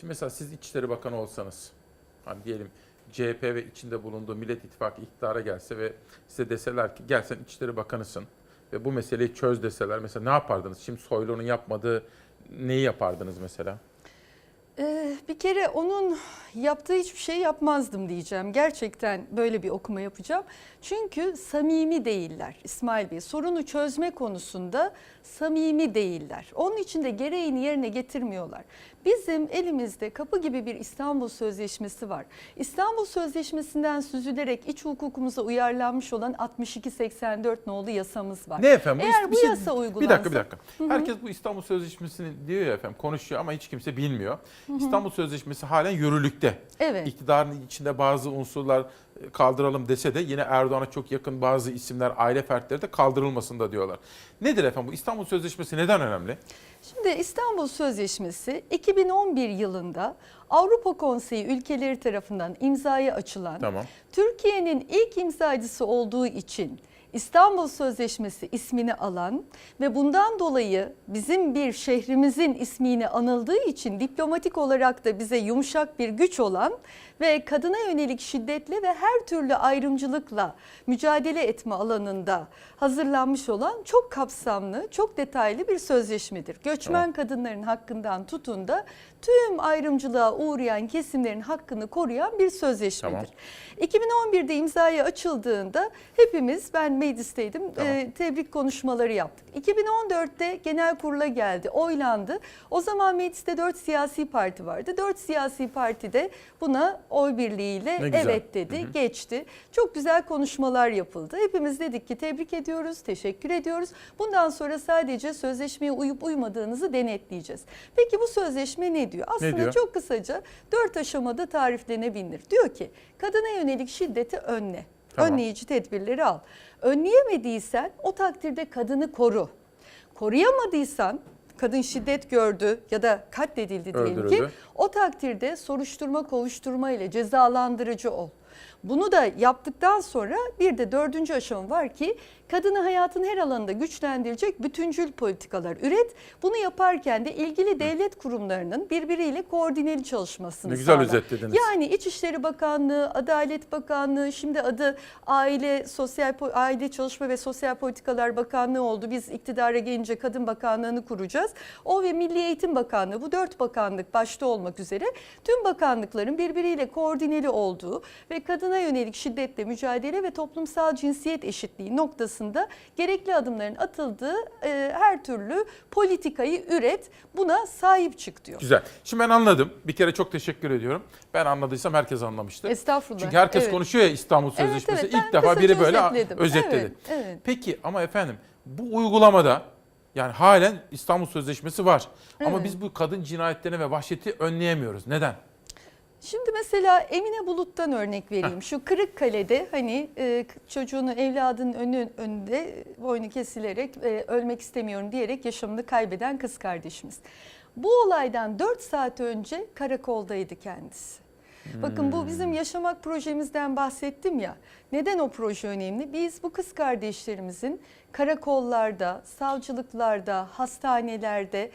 Şimdi mesela siz İçişleri Bakanı olsanız, hani diyelim CHP ve içinde bulunduğu Millet İttifakı iktidara gelse ve size deseler ki gel sen İçişleri Bakanısın ve bu meseleyi çöz deseler mesela ne yapardınız? Şimdi Soylu'nun yapmadığı neyi yapardınız mesela? Ee, bir kere onun yaptığı hiçbir şey yapmazdım diyeceğim. Gerçekten böyle bir okuma yapacağım. Çünkü samimi değiller İsmail Bey. Sorunu çözme konusunda samimi değiller. Onun için de gereğini yerine getirmiyorlar. Bizim elimizde kapı gibi bir İstanbul Sözleşmesi var. İstanbul Sözleşmesi'nden süzülerek iç hukukumuza uyarlanmış olan 62-84 nolu yasamız var. Ne efendim? Eğer bir bu şey- yasa Bir uygulansa... dakika bir dakika. Herkes bu İstanbul Sözleşmesi'ni diyor ya efendim konuşuyor ama hiç kimse bilmiyor. İstanbul Sözleşmesi halen yürürlükte. Evet. İktidarın içinde bazı unsurlar e, kaldıralım dese de yine Erdoğan'a çok yakın bazı isimler, aile fertleri de kaldırılmasın da diyorlar. Nedir efendim bu İstanbul Sözleşmesi neden önemli? Şimdi İstanbul Sözleşmesi 2011 yılında Avrupa Konseyi ülkeleri tarafından imzaya açılan, Tamam. Türkiye'nin ilk imzacısı olduğu için İstanbul Sözleşmesi ismini alan ve bundan dolayı bizim bir şehrimizin ismini anıldığı için diplomatik olarak da bize yumuşak bir güç olan ve kadına yönelik şiddetle ve her türlü ayrımcılıkla mücadele etme alanında hazırlanmış olan çok kapsamlı, çok detaylı bir sözleşmedir. Göçmen Tamam. kadınların hakkından tutun da tüm ayrımcılığa uğrayan kesimlerin hakkını koruyan bir sözleşmedir. 2011'de imzaya açıldığında hepimiz ben meclisteydim Tamam. e, tebrik konuşmaları yaptık. 2014'te genel kurula geldi, oylandı. O zaman mecliste 4 siyasi parti vardı. 4 siyasi parti de buna oy birliğiyle Ne evet dedi, geçti. Çok güzel konuşmalar yapıldı. Hepimiz dedik ki tebrik ediyoruz, teşekkür ediyoruz. Bundan sonra sadece sözleşmeye uyup uymadığınızı denetleyeceğiz. Peki bu sözleşme ne diyor? Aslında diyor? çok kısaca dört aşamada tariflenebilir. Diyor ki kadına yönelik şiddeti önle. Tamam. Önleyici tedbirleri al. Önleyemediysen o takdirde kadını koru. Koruyamadıysan kadın şiddet gördü ya da katledildi diyelim ki o takdirde soruşturma kovuşturma ile cezalandırıcı ol. Bunu da yaptıktan sonra bir de dördüncü aşama var ki kadını hayatın her alanında güçlendirecek bütüncül politikalar üret. Bunu yaparken de ilgili devlet kurumlarının birbiriyle koordineli çalışmasını Ne güzel sağla. özetlediniz. Yani İçişleri Bakanlığı, Adalet Bakanlığı, şimdi adı Aile Sosyal Aile Çalışma ve Sosyal Politikalar Bakanlığı oldu. Biz iktidara gelince Kadın Bakanlığı'nı kuracağız. O ve Milli Eğitim Bakanlığı bu dört bakanlık başta olmak üzere tüm bakanlıkların birbiriyle koordineli olduğu ve kadına yönelik şiddetle mücadele ve toplumsal cinsiyet eşitliği noktasında gerekli adımların atıldığı e, her türlü politikayı üret, buna sahip çık diyor. Güzel. Şimdi ben anladım. Bir kere çok teşekkür ediyorum. Ben anladıysam herkes anlamıştır. Estağfurullah. Çünkü herkes Evet. konuşuyor ya İstanbul Evet, Sözleşmesi. evet. Ben İlk defa biri böyle özetledim. özetledi. Evet, evet. Peki ama efendim bu uygulamada yani halen İstanbul Sözleşmesi var. Ama Evet. biz bu kadın cinayetlerini ve vahşeti önleyemiyoruz. Neden? Şimdi mesela Emine Bulut'tan örnek vereyim. Şu Kırıkkale'de hani e, çocuğunu evladının önü, önünde boynu kesilerek e, ölmek istemiyorum diyerek yaşamını kaybeden kız kardeşimiz. Bu olaydan 4 saat önce karakoldaydı kendisi. Bakın bu bizim yaşamak projemizden bahsettim ya. Neden o proje önemli? Biz bu kız kardeşlerimizin karakollarda, savcılıklarda, hastanelerde,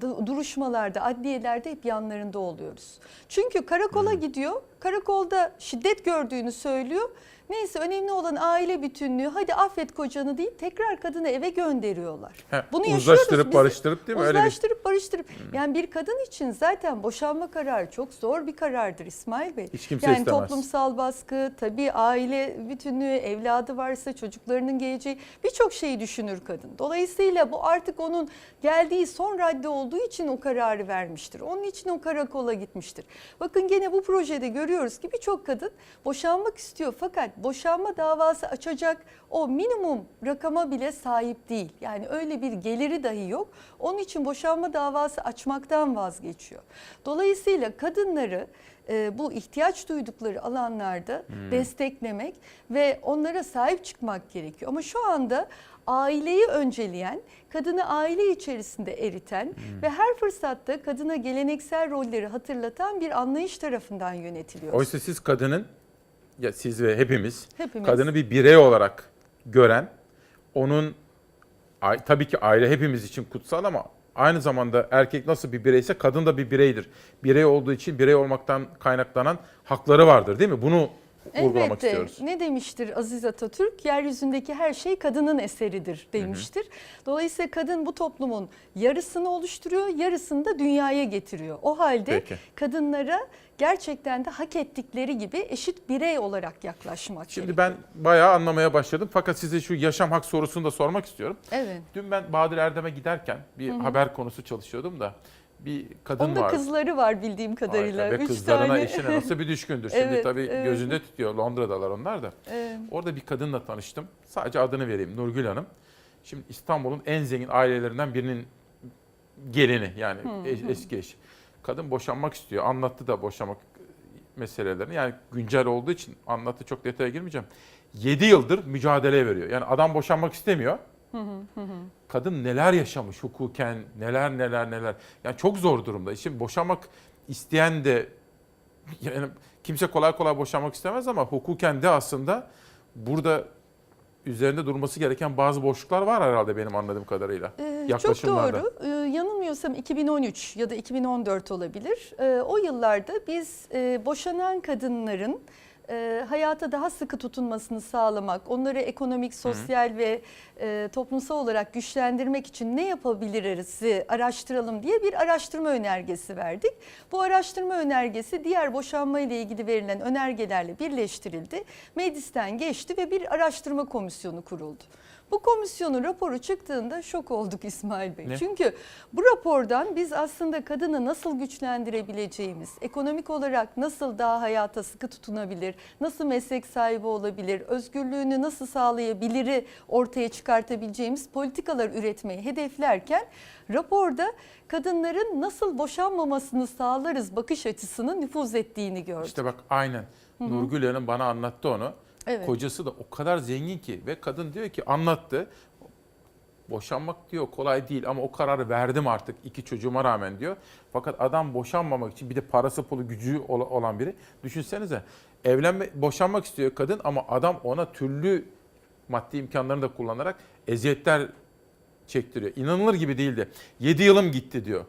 du- duruşmalarda, adliyelerde hep yanlarında oluyoruz. Çünkü karakola gidiyor, karakolda şiddet gördüğünü söylüyor. Neyse önemli olan aile bütünlüğü. Hadi affet kocanı deyip tekrar kadını eve gönderiyorlar. He, Bunu uzlaştırıp biz. barıştırıp değil mi? Öyle Hmm. Uzlaştırıp barıştırıp. Yani bir kadın için zaten boşanma kararı çok zor bir karardır İsmail Bey. Hiç kimse yani istemez. toplumsal baskı, tabii aile bütünlüğü, evladı varsa çocuklarının geleceği birçok şeyi düşünür kadın. Dolayısıyla bu artık onun geldiği son radde olduğu için o kararı vermiştir. Onun için o karakola gitmiştir. Bakın gene bu projede görüyoruz ki birçok kadın boşanmak istiyor fakat boşanma davası açacak o minimum rakama bile sahip değil. Yani öyle bir geliri dahi yok. Onun için boşanma davası açmaktan vazgeçiyor. Dolayısıyla kadınları e, bu ihtiyaç duydukları alanlarda desteklemek ve onlara sahip çıkmak gerekiyor. Ama şu anda aileyi önceleyen, kadını aile içerisinde eriten ve her fırsatta kadına geleneksel rolleri hatırlatan bir anlayış tarafından yönetiliyoruz. Oysa siz kadının ya siz ve hepimiz, Hepimiz. kadını bir birey olarak gören, onun tabii ki aile hepimiz için kutsal ama aynı zamanda erkek nasıl bir bireyse kadın da bir bireydir. Birey olduğu için birey olmaktan kaynaklanan hakları vardır değil mi? Bunu vurgulamak Elbette. istiyoruz. Ne demiştir Aziz Atatürk? Yeryüzündeki her şey kadının eseridir demiştir. Dolayısıyla kadın bu toplumun yarısını oluşturuyor, yarısını da dünyaya getiriyor. O halde Peki. kadınlara gerçekten de hak ettikleri gibi eşit birey olarak yaklaşmak Şimdi gerekiyor. ben bayağı anlamaya başladım. Fakat size şu yaşam hak sorusunu da sormak istiyorum. Evet. Dün ben Bahadır Erdem'e giderken bir haber konusu çalışıyordum da bir kadın Onun da var. kızları var bildiğim kadarıyla. Harika. Ve Üç kızlarına tane. eşine nasıl bir düşkündür. Şimdi Evet, tabii evet. gözünde tutuyor. Londra'dalar onlar da. Evet. Orada bir kadınla tanıştım. Sadece adını vereyim. Nurgül Hanım. Şimdi İstanbul'un en zengin ailelerinden birinin gelini yani eş- eski eşi. Kadın boşanmak istiyor. Anlattı da boşanmak meselelerini. Yani güncel olduğu için anlattı çok detaya girmeyeceğim. 7 yıldır mücadele veriyor. Yani adam boşanmak istemiyor. Kadın neler yaşamış hukuken, neler neler neler. Yani çok zor durumda. Şimdi boşanmak isteyen de yani kimse kolay kolay boşanmak istemez ama hukuken de aslında burada üzerinde durması gereken bazı boşluklar var herhalde benim anladığım kadarıyla. Ee, çok doğru. Ee, yanılmıyorsam 2013 ya da 2014 olabilir. Ee, o yıllarda biz e, boşanan kadınların e, hayata daha sıkı tutunmasını sağlamak, onları ekonomik, sosyal ve e, toplumsal olarak güçlendirmek için ne yapabiliriz araştıralım diye bir araştırma önergesi verdik. Bu araştırma önergesi diğer boşanma ile ilgili verilen önergelerle birleştirildi. Meclisten geçti ve bir araştırma komisyonu kuruldu. Bu komisyonun raporu çıktığında şok olduk İsmail Bey. Ne? Çünkü bu rapordan biz aslında kadını nasıl güçlendirebileceğimiz, ekonomik olarak nasıl daha hayata sıkı tutunabilir, nasıl meslek sahibi olabilir, özgürlüğünü nasıl sağlayabiliri ortaya çıkartabileceğimiz politikalar üretmeyi hedeflerken raporda kadınların nasıl boşanmamasını sağlarız bakış açısının nüfuz ettiğini gördük. İşte bak aynen. Nurgül Hanım bana anlattı onu. Evet. Kocası da o kadar zengin ki ve kadın diyor ki anlattı. Boşanmak diyor kolay değil ama o kararı verdim artık iki çocuğuma rağmen diyor. Fakat adam boşanmamak için bir de parası pulu gücü ol- olan biri. Düşünsenize evlenme boşanmak istiyor kadın ama adam ona türlü maddi imkanlarını da kullanarak eziyetler çektiriyor. İnanılır gibi değildi. 7 yılım gitti diyor.